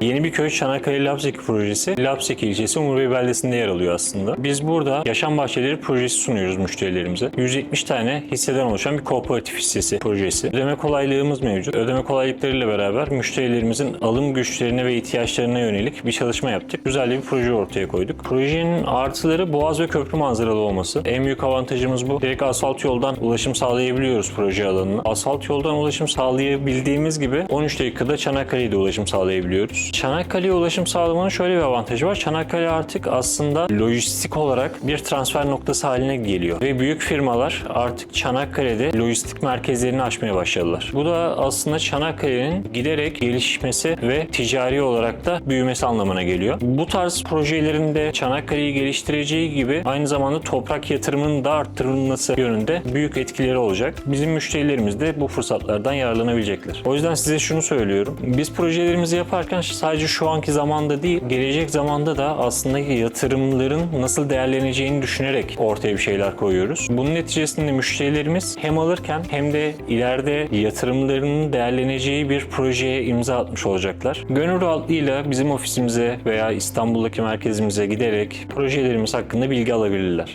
Yeni bir köy Çanakkale Lapseki projesi. Lapseki ilçesi Umur Bey beldesinde yer alıyor aslında. Biz burada yaşam bahçeleri projesi sunuyoruz müşterilerimize. 170 tane hisseden oluşan bir kooperatif hissesi projesi. Ödeme kolaylığımız mevcut. Ödeme kolaylıklarıyla beraber müşterilerimizin alım güçlerine ve ihtiyaçlarına yönelik bir çalışma yaptık. Güzel bir proje ortaya koyduk. Projenin artıları boğaz ve köprü manzaralı olması. En büyük avantajımız bu. Direkt asfalt yoldan ulaşım sağlayabiliyoruz proje alanına. Asfalt yoldan ulaşım sağlayabildiğimiz gibi 13 dakikada Çanakkale'ye de ulaşım sağlayabiliyoruz. Çanakkale'ye ulaşım sağlamanın şöyle bir avantajı var. Çanakkale artık aslında lojistik olarak bir transfer noktası haline geliyor. Ve büyük firmalar artık Çanakkale'de lojistik merkezlerini açmaya başladılar. Bu da aslında Çanakkale'nin giderek gelişmesi ve ticari olarak da büyümesi anlamına geliyor. Bu tarz projelerin de Çanakkale'yi geliştireceği gibi aynı zamanda toprak yatırımının da arttırılması yönünde büyük etkileri olacak. Bizim müşterilerimiz de bu fırsatlardan yararlanabilecekler. O yüzden size şunu söylüyorum. Biz projelerimizi yaparken sadece şu anki zamanda değil, gelecek zamanda da aslında yatırımların nasıl değerleneceğini düşünerek ortaya bir şeyler koyuyoruz. Bunun neticesinde müşterilerimiz hem alırken hem de ileride yatırımlarının değerleneceği bir projeye imza atmış olacaklar. Gönül rahatlığıyla bizim ofisimize veya İstanbul'daki merkezimize giderek projelerimiz hakkında bilgi alabilirler.